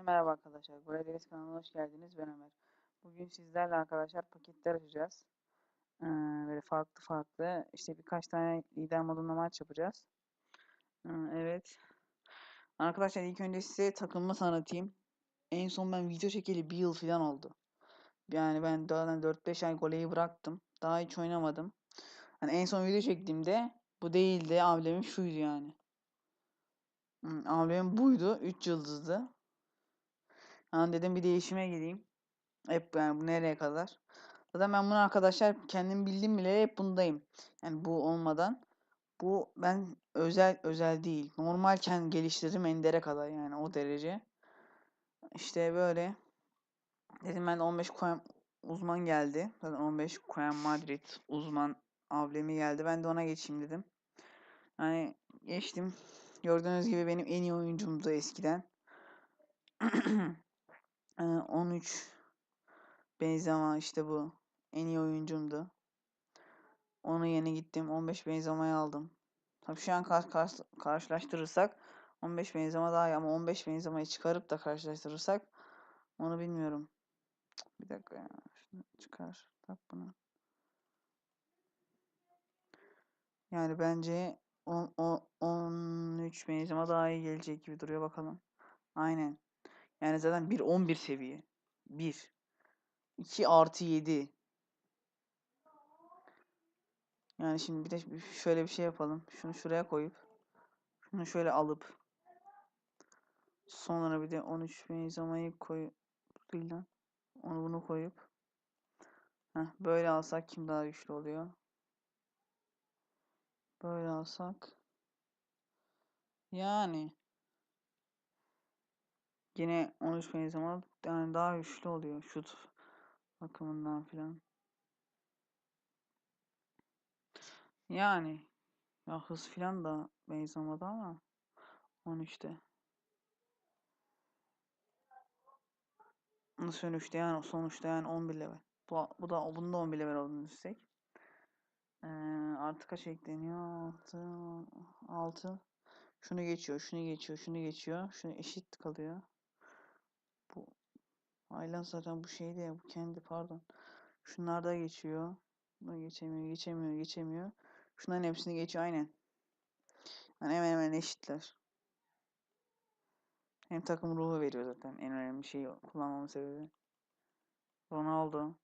Herkese merhaba arkadaşlar. Gol Deniz kanalına hoş geldiniz. Ben Ömer. Bugün sizlerle arkadaşlar paketler açacağız. Ee, böyle farklı farklı. işte birkaç tane lider modunda maç yapacağız. Ee, evet. Arkadaşlar ilk önce size takımımı tanıtayım. En son ben video çekeli bir yıl falan oldu. Yani ben daha 4-5 ay goleyi bıraktım. Daha hiç oynamadım. Hani en son video çektiğimde bu değildi. Amblemim şuydu yani. Hmm, Amblemim buydu. 3 yıldızdı. Yani dedim bir değişime gireyim. Hep yani bu nereye kadar? Zaten ben bunu arkadaşlar kendim bildim bile hep bundayım. Yani bu olmadan. Bu ben özel özel değil. Normalken geliştirdim endere kadar yani o derece. İşte böyle. Dedim ben 15 koyam uzman geldi. Zaten 15 koyam Madrid uzman ablemi geldi. Ben de ona geçeyim dedim. Yani geçtim. Gördüğünüz gibi benim en iyi oyuncumdu eskiden. 13 Benzema işte bu. En iyi oyuncumdu. Onu yeni gittim. 15 Benzema'yı aldım. Tabii şu an kar kar karşılaştırırsak 15 Benzema daha iyi ama 15 Benzema'yı çıkarıp da karşılaştırırsak onu bilmiyorum. Bir dakika ya. Şunu çıkar. Tak bunu. Yani bence 10, 10, 13 Benzema daha iyi gelecek gibi duruyor bakalım. Aynen. Yani zaten 1 11 seviye. 1 2 artı 7 Yani şimdi bir de şöyle bir şey yapalım. Şunu şuraya koyup şunu şöyle alıp sonra bir de 13 benzemeyi koy değil lan. Onu bunu koyup Heh, böyle alsak kim daha güçlü oluyor? Böyle alsak yani yine 13 benzeme yani daha güçlü oluyor şut bakımından filan. Yani ya hız filan da benzemedi ama 13'te. Sonuçta yani sonuçta yani 11 level. Bu, bu da bunda 11 level olduğunu düşsek. Ee, artı kaç ekleniyor? 6 6 şunu geçiyor, şunu geçiyor, şunu geçiyor. Şunu eşit kalıyor. Bu Aylan zaten bu şeyde ya, bu kendi pardon. Şunlar da geçiyor. Bunu geçemiyor, geçemiyor, geçemiyor. Şunların hepsini geçiyor aynen. Yani hemen hemen eşitler. Hem takım ruhu veriyor zaten. En önemli şey kullanmamın sebebi. Ronaldo.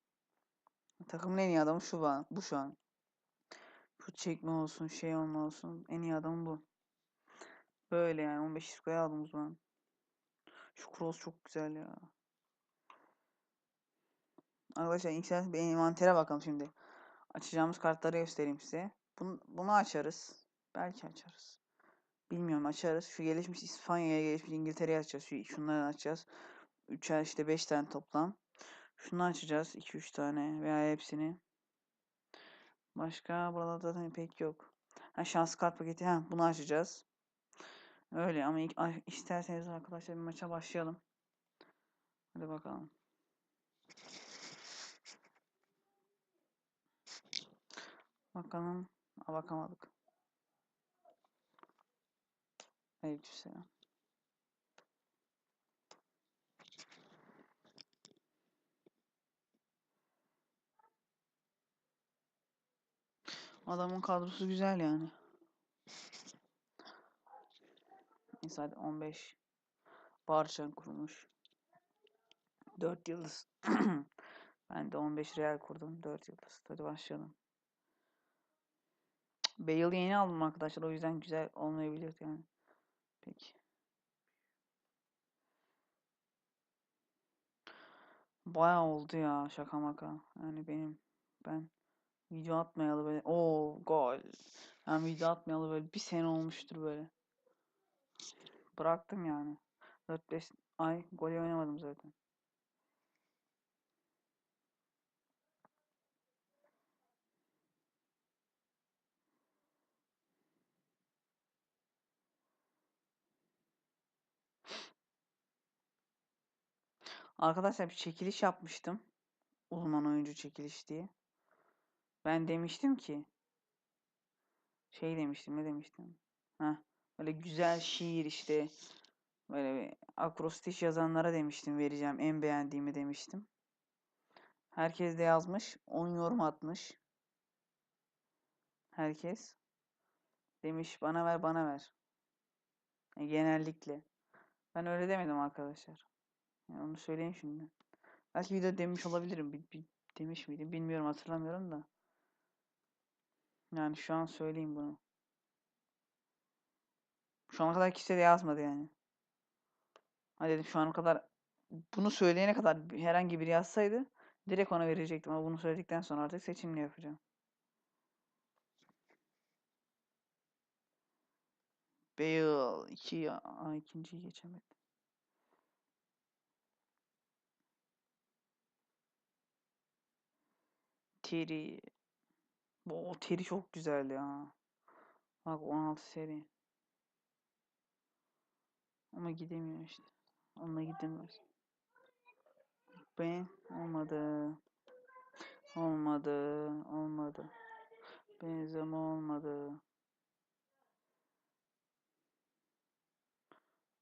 Takımın en iyi adamı şu an. Bu şu an. Şut çekme olsun, şey olma olsun. En iyi adam bu. Böyle yani 15 iskoya aldım o zaman. Şu cross çok güzel ya. Arkadaşlar ilk bir envantere bakalım şimdi. Açacağımız kartları göstereyim size. Bunu, bunu açarız. Belki açarız. Bilmiyorum açarız. Şu gelişmiş İspanya'ya gelişmiş İngiltere'ye açacağız. Şu, şunları açacağız. Üçer işte 5 tane toplam. Şunu açacağız. 2-3 tane veya hepsini. Başka buralarda zaten pek yok. Ha, şans kart paketi. Ha, bunu açacağız. Öyle ama ilk, isterseniz arkadaşlar bir maça başlayalım. Hadi bakalım. Bakalım. Aa, bakamadık. Aleykümselam. Adamın kadrosu güzel yani. Hadi 15. Barçan kurmuş. 4 yıldız. ben de 15 real kurdum. 4 yıldız. Hadi başlayalım. Bale'ı yeni aldım arkadaşlar. O yüzden güzel olmayabilir yani. Peki. Bayağı oldu ya şaka maka. Yani benim ben video atmayalı böyle o gol. Ben video atmayalı böyle bir sene olmuştur böyle. Bıraktım yani. 4-5 ay gol oynamadım zaten. Arkadaşlar bir çekiliş yapmıştım. Uzman oyuncu çekiliş diye. Ben demiştim ki şey demiştim ne demiştim? Ha böyle güzel şiir işte Böyle bir akrostiş yazanlara demiştim vereceğim en beğendiğimi demiştim. Herkes de yazmış. 10 yorum atmış. Herkes. Demiş bana ver bana ver. E, genellikle. Ben öyle demedim arkadaşlar. Yani onu söyleyeyim şimdi. Belki video demiş olabilirim. Bi- bi- demiş miydim bilmiyorum hatırlamıyorum da. Yani şu an söyleyeyim bunu. Şu ana kadar kimse de yazmadı yani. Ha dedim şu ana kadar bunu söyleyene kadar herhangi biri yazsaydı direkt ona verecektim ama bunu söyledikten sonra artık seçimle yapacağım. Bale 2 ya. Aa, ikinciyi geçemedim. Terry. O Terry çok güzel ya. Bak 16 seri. Ama gidemiyor işte. Onunla gidemez. Ben olmadı. Olmadı. Olmadı. Benzeme olmadı.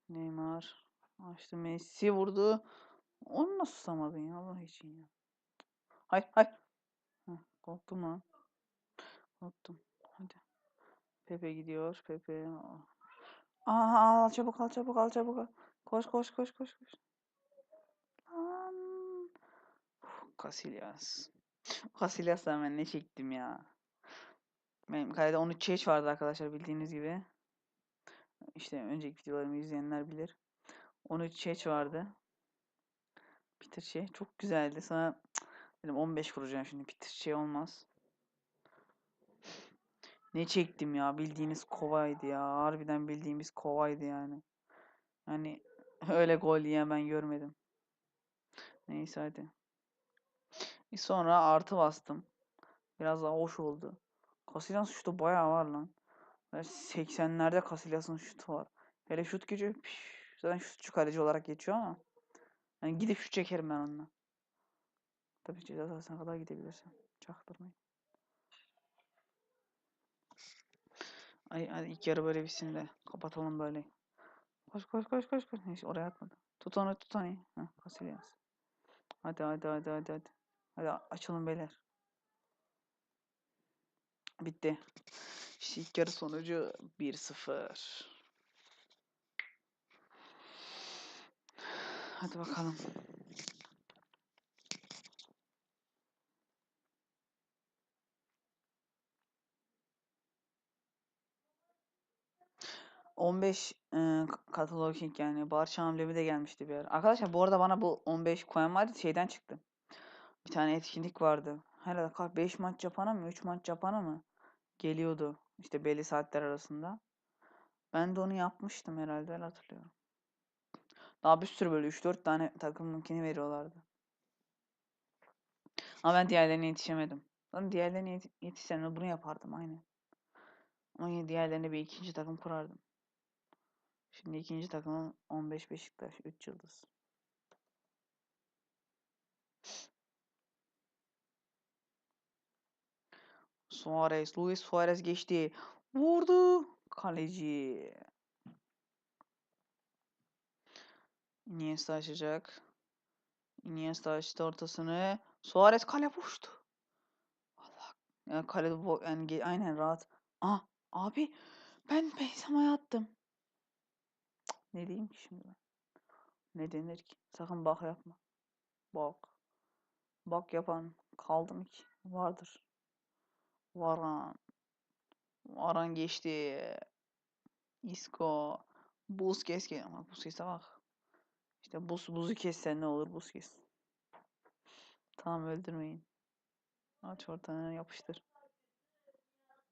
Neymar. Açtı Messi vurdu. Onu nasıl tutamadın ya Allah için ya. Hay hay. Heh, korktum lan. Korktum. Hadi. Pepe gidiyor. Pepe. Aha al çabuk al çabuk al çabuk al. Koş koş koş koş koş. Lan. Casillas. Casillas'tan ben ne çektim ya. Benim kalede 13 çeç vardı arkadaşlar bildiğiniz gibi. İşte önceki videolarımı izleyenler bilir. 13 çeç vardı. Peter çok güzeldi. Sana dedim 15 kuracağım şimdi. Peter olmaz. Ne çektim ya bildiğiniz kovaydı ya. Harbiden bildiğimiz kovaydı yani. Hani öyle gol yiyen ben görmedim. Neyse hadi. Bir sonra artı bastım. Biraz daha hoş oldu. Casillas şutu bayağı var lan. Böyle 80'lerde Casillas'ın şutu var. Hele şut gücü piş, zaten şutçu kaleci olarak geçiyor ama. Yani gidip şut çekerim ben onunla. Tabii ceza sahasına kadar gidebilirsin. Çaktırmayın. Ay, hadi ilk yarı böyle bitsin de kapatalım böyle. Koş koş koş koş koş. Neyse oraya atmadı. Tut onu tut onu. Heh, Casillas. Hadi hadi hadi hadi hadi. Hadi açalım beyler. Bitti. İşte ilk yarı sonucu 1-0. Hadi bakalım. On beş eee Cataloging yani Barça amblemi de gelmişti bir ara. Arkadaşlar bu arada bana bu 15 koyan vardı şeyden çıktı. Bir tane etkinlik vardı. Herhalde 5 maç yapana mı 3 maç yapana mı geliyordu. İşte belli saatler arasında. Ben de onu yapmıştım herhalde öyle hatırlıyorum. Daha bir sürü böyle 3-4 tane takımınkini veriyorlardı. Ama ben diğerlerine yetişemedim. Lan diğerlerine yet yetişsem bunu yapardım aynen. Ama diğerlerine bir ikinci takım kurardım. Şimdi ikinci takımım 15 Beşiktaş 3 yıldız. Suarez, Luis Suarez geçti. Vurdu. Kaleci. Iniesta açacak. Iniesta açtı ortasını. Suarez kale boştu. Allah. Yani kale bo yani aynen rahat. Ah abi ben Benzema'ya attım. Ne diyeyim ki şimdi ben? Ne denir ki? Sakın bak yapma. Bak. Bak yapan kaldım ki. Vardır. Varan. Varan geçti. Isco. Buz kes kes. Ama buz kese bak. İşte buz, buzu kessen ne olur buz kes. Tamam öldürmeyin. Aç ortadan yapıştır.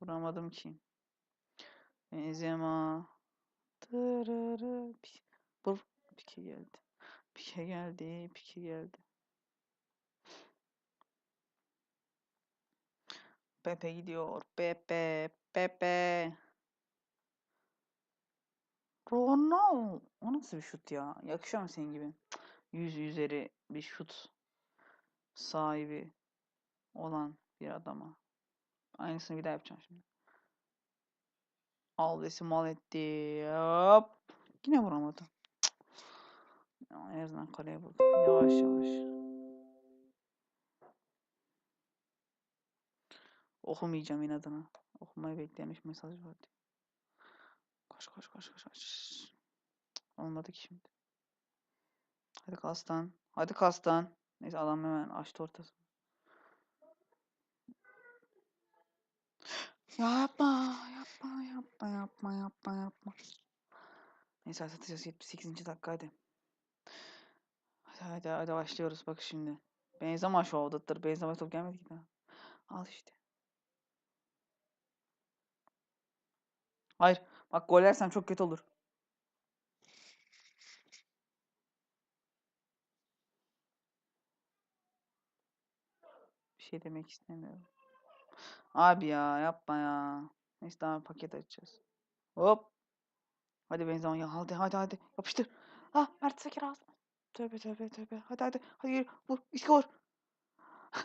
Vuramadım ki. Benzema. Tırırı. Pi- Vur. Pike geldi. Pike geldi. Pike geldi. Pepe gidiyor. Pepe. Pepe. Ronaldo. O nasıl bir şut ya? Yakışıyor mu senin gibi? Yüz üzeri bir şut sahibi olan bir adama. Aynısını bir daha yapacağım şimdi. Alves'i mal etti. Hop. Yine vuramadı. Cık. Ama en azından kaleye vurdu. Yavaş yavaş. Okumayacağım inadına. Okumayı beklemiş mesaj vardı. Koş koş koş koş koş. Olmadı ki şimdi. Hadi kastan. Hadi kastan. Neyse adam hemen açtı ortasını. Yapma, yapma, yapma, yapma, yapma, yapma. Neyse satacağız 78. dakika hadi. Hadi hadi hadi başlıyoruz bak şimdi. Benzema şovdadır. Benzema top gelmedi ki daha. Al işte. Hayır. Bak gol yersem çok kötü olur. Bir şey demek istemiyorum. Abi ya yapma ya. Neyse daha paket açacağız. Hop. Hadi Benzema ya hadi hadi hadi. Yapıştır. Ah Mert Sakir ağzına. Tövbe tövbe tövbe. Hadi hadi. Hadi yürü. Vur. İşte vur.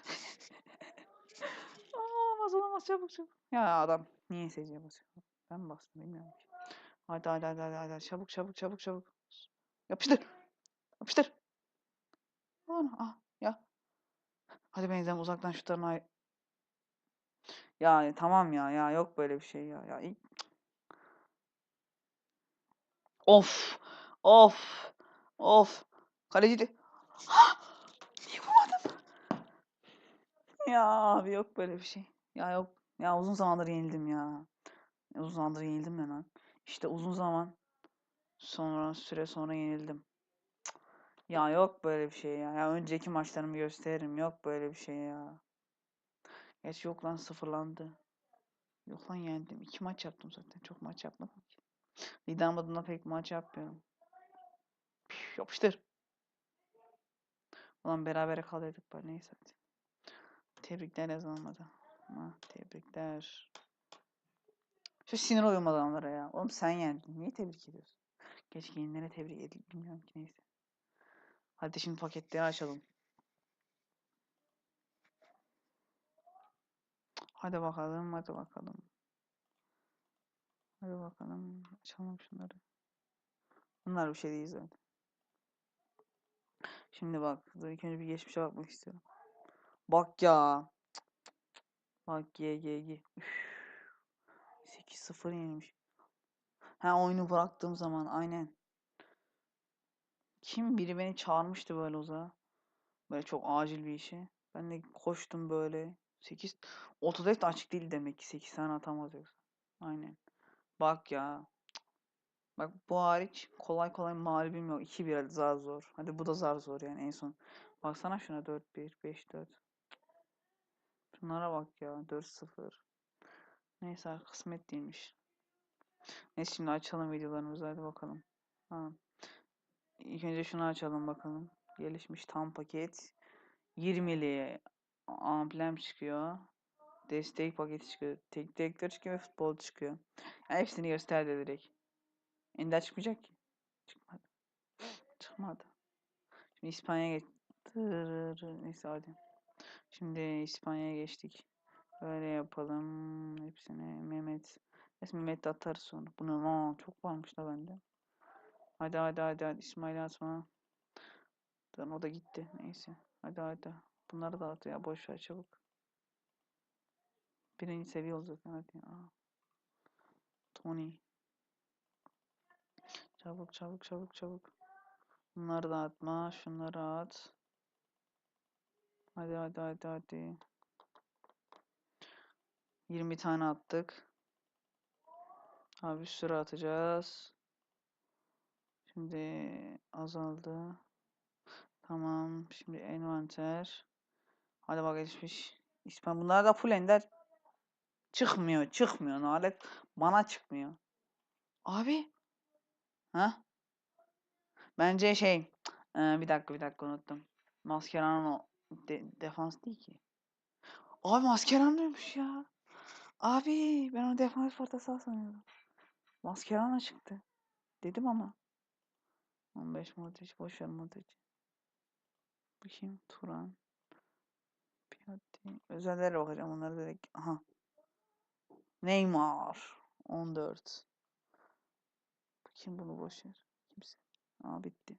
Olmaz olamaz çabuk çabuk. Ya adam niye SC'ye basıyor? Ben bastım bilmiyorum ki. Hadi hadi hadi hadi hadi. Çabuk çabuk çabuk çabuk. Yapıştır. Yapıştır. Lan ah ya. Hadi Benzema uzaktan şutlarına ay- Ya tamam ya ya yok böyle bir şey ya. Ya Of. Of. Of. Kaleci de. Niye vurmadın? Ya abi yok böyle bir şey. Ya yok. Ya uzun zamandır yenildim ya. Uzun zamandır yenildim ne lan? İşte uzun zaman sonra süre sonra yenildim. Ya yok böyle bir şey ya. Ya önceki maçlarımı gösteririm. Yok böyle bir şey ya. Gerçi yok lan sıfırlandı. Yok lan yendim. İki maç yaptım zaten. Çok maç yapmadım ki. Lider modunda pek maç yapmıyorum. Püf, yapıştır. Ulan berabere kalıyorduk bari neyse. Tebrikler yazılmadı. Ama tebrikler. Şu sinir oluyorum adamlara ya. Oğlum sen yendin. Niye tebrik ediyorsun? Keşke yenilene tebrik edil. Bilmiyorum ki neyse. Hadi şimdi paketleri açalım. Hadi bakalım, hadi bakalım. Hadi bakalım. Açalım şunları. Bunlar bir şey değil zaten. Şimdi bak. Dur ilk önce bir geçmişe bakmak istiyorum. Bak ya. Bak GGG. 8-0 yenilmiş. Ha oyunu bıraktığım zaman aynen. Kim biri beni çağırmıştı böyle uzağa. Böyle çok acil bir işe. Ben de koştum böyle. 8 Autodesk de açık değil demek ki 8 tane atamaz yoksa. Aynen. Bak ya. Bak bu hariç kolay kolay mağlubim yok. 2-1 hadi zar zor. Hadi bu da zar zor yani en son. Baksana şuna 4-1, 5-4. Şunlara bak ya 4-0. Neyse kısmet değilmiş. Neyse şimdi açalım videolarımızı hadi bakalım. Ha. İlk önce şunu açalım bakalım. Gelişmiş tam paket. 20'li amblem çıkıyor. Destek paketi çıkıyor. Tek direktör çıkıyor ve futbol çıkıyor. Yani hepsini gösterdi direkt. Ender çıkmayacak ki. Çıkmadı. Çıkmadı. Şimdi İspanya'ya geç. Neyse hadi. Şimdi İspanya'ya geçtik. Böyle yapalım. Hepsini Mehmet. Neyse Mehmet de atarız sonra. Bu ne lan? Çok varmış da bende. Hadi hadi hadi hadi. İsmail atma. O da gitti. Neyse. Hadi hadi. Bunları da at ya. Boş ver çabuk. Birinci seviye olacak hadi. Aa. Tony. Çabuk çabuk çabuk çabuk. Bunları da atma. Şunları at. Hadi hadi hadi hadi. 20 tane attık. Abi bir sürü atacağız. Şimdi azaldı. Tamam. Şimdi envanter. Hadi bak gelişmiş. İspan bunlar da full ender. Çıkmıyor, çıkmıyor. Nalet bana çıkmıyor. Abi. Ha? Bence şey. eee, bir dakika bir dakika unuttum. Mascherano de- defans değil ki. Abi Mascherano'ymuş ya. Abi ben onu defans orta saha sanıyordum. Mascherano çıktı. Dedim ama. 15 Modric, boş ver Modric. Bakayım Turan. Özellere bakacağım onları direkt. Aha. Neymar. 14. Bakayım bunu boş ver. Kimse. Aa bitti.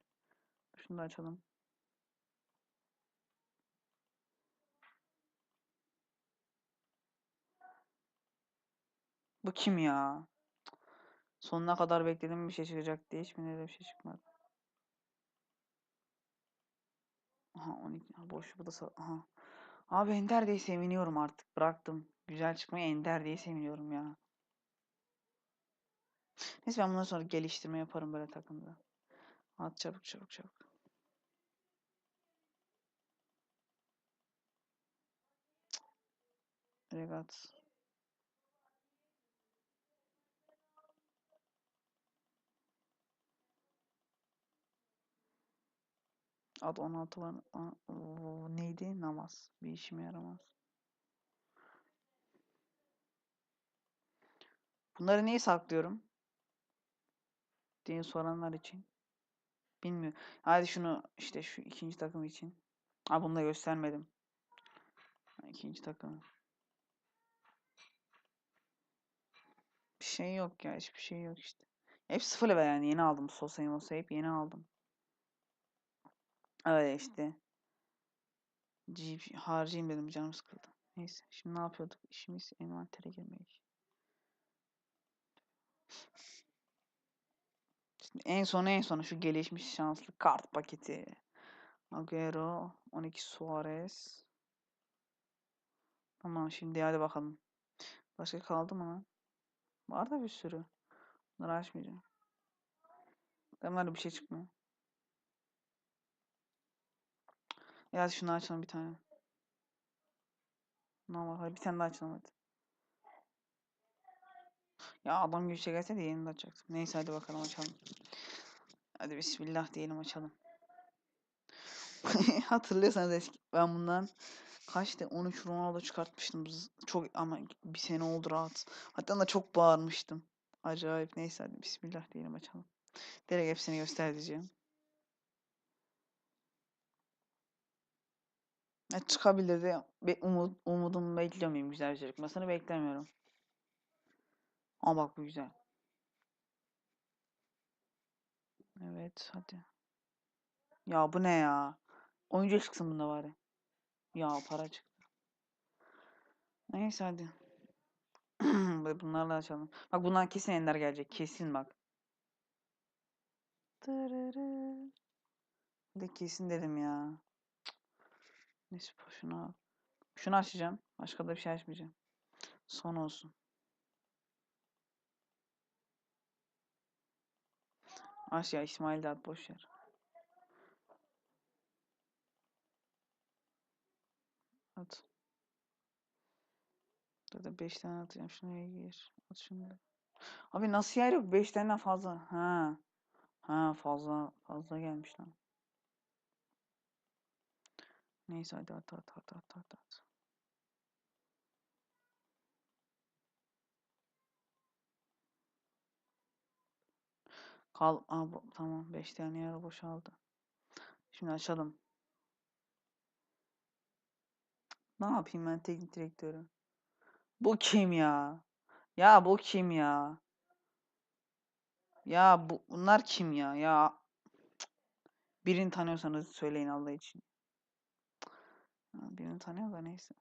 Şunu da açalım. Bu kim ya? Sonuna kadar bekledim bir şey çıkacak diye hiçbirine de bir şey çıkmadı. Aha 12 ha, boş bu da sa- aha. Abi Ender diye seviniyorum artık. Bıraktım. Güzel çıkmaya Ender diye seviniyorum ya. Neyse ben bundan sonra geliştirme yaparım böyle takımda. At çabuk çabuk çabuk. Regat. Ad 16 var. Neydi? Namaz. Bir işime yaramaz. Bunları niye saklıyorum? diye soranlar için. Bilmiyorum. Hadi şunu işte şu ikinci takım için. Ha bunu da göstermedim. İkinci takım. Bir şey yok ya. Hiçbir şey yok işte. Hep sıfır level yani. Yeni aldım. Sosa'yı Mosa'yı hep yeni aldım. Öyle işte. GP harcayayım dedim. Canım sıkıldı. Neyse. Şimdi ne yapıyorduk? İşimiz envantere girmek. Şimdi en sona en sona şu gelişmiş şanslı kart paketi. Agüero, 12 Suarez. Tamam şimdi hadi bakalım. Başka kaldı mı lan? Var da bir sürü. Bunları açmayacağım. Bunlar bir şey çıkmıyor. Ya şunu açalım bir tane. Ne var? Bir tane daha açalım hadi. Ya adam gibi şey gelse de yeni açacaktım. Neyse hadi bakalım açalım. Hadi bismillah diyelim açalım. Hatırlıyorsanız eski ben bundan kaçtı 13 Ronaldo çıkartmıştım. Çok ama bir sene oldu rahat. Hatta da çok bağırmıştım. Acayip. Neyse hadi bismillah diyelim açalım. Direkt hepsini göstereceğim. Ya çıkabilir de be, umut, umudumu bekliyor muyum güzel bir şey çıkmasını beklemiyorum. Ama bak bu güzel. Evet hadi. Ya bu ne ya? Oyuncu çıksın bunda bari. Ya para çıktı. Neyse hadi. Bunlarla açalım. Bak bundan kesin ender gelecek. Kesin bak. Tırırı. Hadi kesin dedim ya. Neyse şunu. Şunu açacağım. Başka da bir şey açmayacağım. Son olsun. Aç ya İsmail de at boş yer. At. Zaten 5 tane atacağım. Şunu gir. At şunu. Abi nasıl yer yok? 5 tane fazla. Ha. Ha fazla fazla gelmiş lan. Neyse hadi at at at at at at. Kal Aa, bu- tamam 5 tane yer boşaldı. Şimdi açalım. Ne yapayım ben teknik direktörü? Bu kim ya? Ya bu kim ya? Ya bu bunlar kim ya? Ya birini tanıyorsanız söyleyin Allah için. Birini tanıyor da neyse.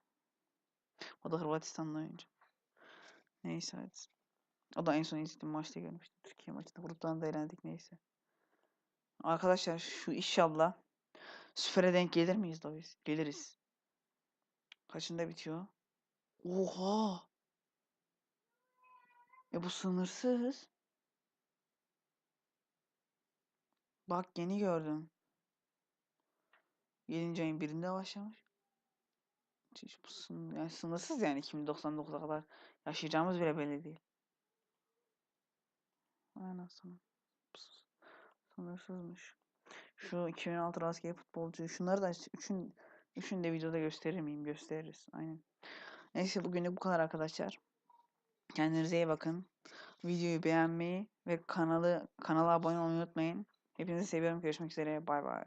O da Hırvatistanlı oyuncu. Neyse hadi. O da en son izlediğim maçta görmüştüm. Türkiye maçında. Gruptan da elendik neyse. Arkadaşlar şu inşallah süpere denk gelir miyiz da biz? Geliriz. Kaçında bitiyor? Oha! E bu sınırsız. Bak yeni gördüm. 7. ayın birinde başlamış. Sın yani sınırsız yani 2099'a kadar yaşayacağımız bile belli değil. Vay anasını. Ps- Sınırsızmış. Şu 2006 rastgele futbolcu. Şunları da üçün üçün de videoda gösterir miyim? Gösteririz. Aynen. Neyse bugünlük bu kadar arkadaşlar. Kendinize iyi bakın. Videoyu beğenmeyi ve kanalı kanala abone olmayı unutmayın. Hepinizi seviyorum. Görüşmek üzere. Bay bay.